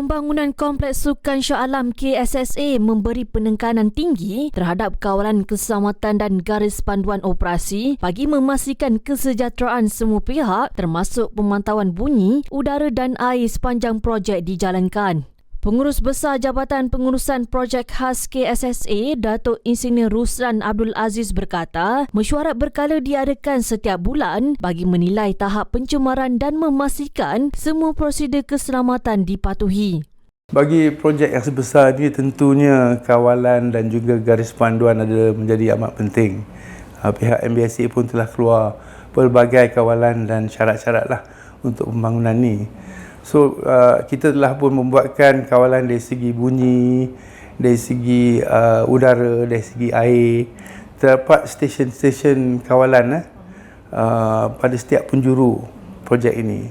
Pembangunan Kompleks Sukan Shah Alam KSSA memberi penekanan tinggi terhadap kawalan keselamatan dan garis panduan operasi bagi memastikan kesejahteraan semua pihak termasuk pemantauan bunyi, udara dan air sepanjang projek dijalankan. Pengurus Besar Jabatan Pengurusan Projek Khas KSSA, Datuk Insinyur Ruslan Abdul Aziz berkata, mesyuarat berkala diadakan setiap bulan bagi menilai tahap pencemaran dan memastikan semua prosedur keselamatan dipatuhi. Bagi projek yang sebesar ini tentunya kawalan dan juga garis panduan ada menjadi amat penting. Ha, pihak MBSA pun telah keluar pelbagai kawalan dan syarat-syarat lah untuk pembangunan ini. So uh, kita telah pun membuatkan kawalan dari segi bunyi, dari segi uh, udara, dari segi air. Terdapat stesen-stesen kawalan eh, uh, pada setiap penjuru projek ini.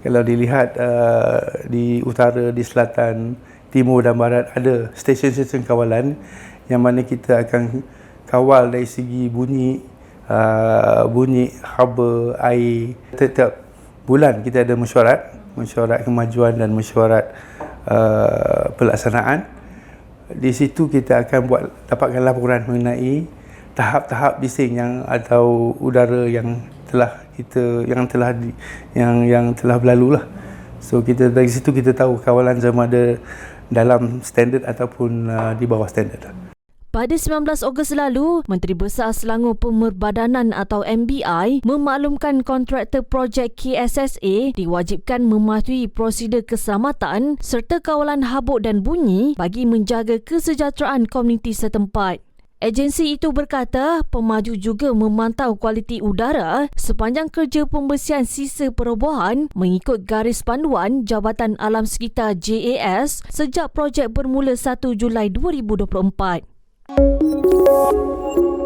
Kalau dilihat uh, di utara, di selatan, timur dan barat ada stesen-stesen kawalan yang mana kita akan kawal dari segi bunyi, uh, bunyi haba, air. Setiap bulan kita ada mesyuarat mesyuarat kemajuan dan mesyuarat uh, pelaksanaan. Di situ kita akan buat dapatkan laporan mengenai tahap-tahap bising yang atau udara yang telah kita yang telah di, yang yang telah berlalu lah. So kita dari situ kita tahu kawalan sama ada dalam standard ataupun uh, di bawah standard. Lah. Pada 19 Ogos lalu, Menteri Besar Selangor Pemerbadanan atau MBI memaklumkan kontraktor projek KSSA diwajibkan mematuhi prosedur keselamatan serta kawalan habuk dan bunyi bagi menjaga kesejahteraan komuniti setempat. Agensi itu berkata pemaju juga memantau kualiti udara sepanjang kerja pembersihan sisa perobohan mengikut garis panduan Jabatan Alam Sekitar JAS sejak projek bermula 1 Julai 2024. thank you